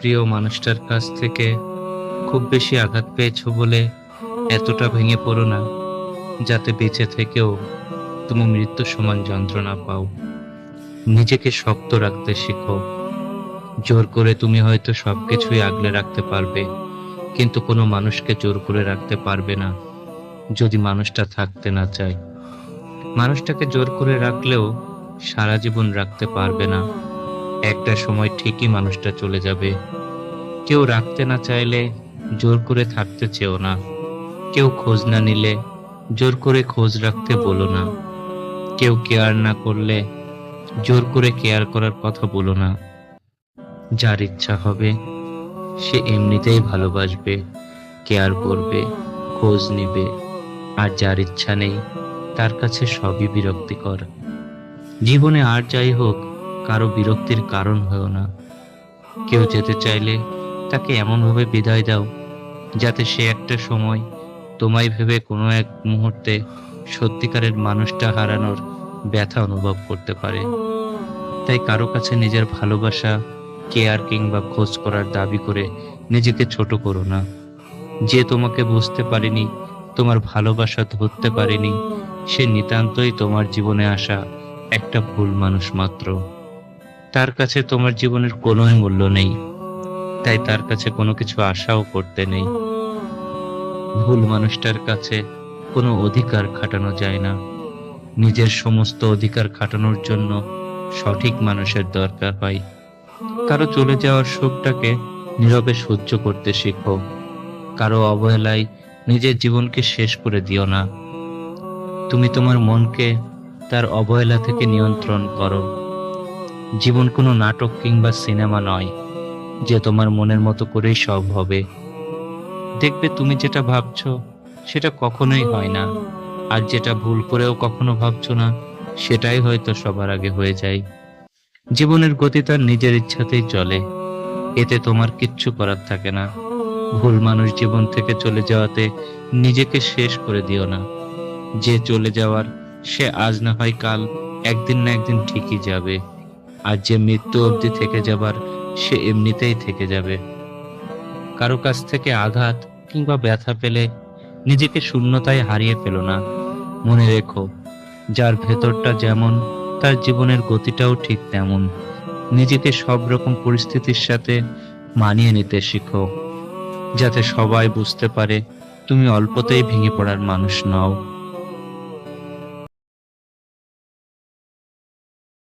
প্রিয় মানুষটার কাছ থেকে খুব বেশি আঘাত পেয়েছ বলে এতটা ভেঙে পড়ো না, যাতে বেঁচে থেকেও তুমি মৃত্যু সমান যন্ত্রণা পাও। নিজেকে শক্ত রাখতে শিখো। জোর করে তুমি হয়তো সব কিছুই আগলে রাখতে পারবে, কিন্তু কোনো মানুষকে জোর করে রাখতে পারবে না, যদি মানুষটা থাকতে না চায়। মানুষটাকে জোর করে রাখলেও সারা জীবন রাখতে পারবে না। একটা সময় ঠিকই মানুষটা চলে যাবে। কেউ রাখতে না চাইলে জোর করে থাকতে চেও না। কেউ খোঁজ না নিলে জোর করে খোঁজ রাখতে বলো না। কেউ কেয়ার না করলে জোর করে কেয়ার করার কথা বলো না। যার ইচ্ছা হবে, সে এমনিতেই ভালোবাসবে, কেয়ার করবে, খোঁজ নিবে। আর যার ইচ্ছা নেই, তার কাছে সবই বিরক্তিকর। জীবনে আর যাই হোক কারও বিরক্তির কারণ হয়েও না। কেউ যেতে চাইলে তাকে এমনভাবে বিদায় দাও, যাতে সে একটা সময় তোমায় ভেবে কোনো এক মুহূর্তে সত্যিকারের মানুষটা হারানোর ব্যথা অনুভব করতে পারে। তাই কারও কাছে নিজের ভালোবাসা, কেয়ার কিংবা খোঁজ করার দাবি করে নিজেকে ছোট করো না। যে তোমাকে বুঝতে পারেনি, তোমার ভালোবাসা ধরতে পারেনি, সে নিতান্তই তোমার জীবনে আসা একটা ভুল মানুষ মাত্র। তার কাছে তোমার জীবনের কোনো মূল্য নেই। তাই তার কাছে কোনো কিছু আশাও করতে নেই। ভুল মানুষটার কাছে কোনো অধিকার খাটানো যায় না। নিজের সমস্ত অধিকার খাটানোর জন্য সঠিক মানুষের দরকার হয়। কারও চলে যাওয়ার শোকটাকে নীরবে সহ্য করতে শেখো। কারও অবহেলায় নিজের জীবনকে শেষ করে দিও না। তুমি তোমার মনকে তার অবহেলা থেকে নিয়ন্ত্রণ করো। জীবন কোনো নাটক কিংবা সিনেমা নয়, যে তোমার মনের মতো করেই সব হবে। দেখবে তুমি যেটা ভাবছ, সেটা কখনোই হয় না। আর যেটা ভুল করেও কখনো ভাবছ না, সেটাই হয়তো সবার আগে হয়ে যায়। জীবনের গতি তার নিজের ইচ্ছাতেই চলে। এতে তোমার কিচ্ছু করার থাকে না। ভুল মানুষ জীবন থেকে চলে যাওয়াতে নিজেকে শেষ করে দিও না। যে চলে যাওয়ার, সে আজ না হয় কাল, একদিন না একদিন ঠিকই যাবে। আর যে মৃত্যু অবধি থেকে যাবার, সে এমনিতেই থেকে যাবে। কারও কাছ থেকে আঘাত কিংবা ব্যথা পেলে নিজেকে শূন্যতায় হারিয়ে ফেলো না। মনে রেখো, যার ভেতরটা যেমন, তার জীবনের গতিটাও ঠিক তেমন। নিজেকে সব রকম পরিস্থিতির সাথে মানিয়ে নিতে শিখো, যাতে সবাই বুঝতে পারে তুমি অল্পতেই ভেঙে পড়ার মানুষ নও।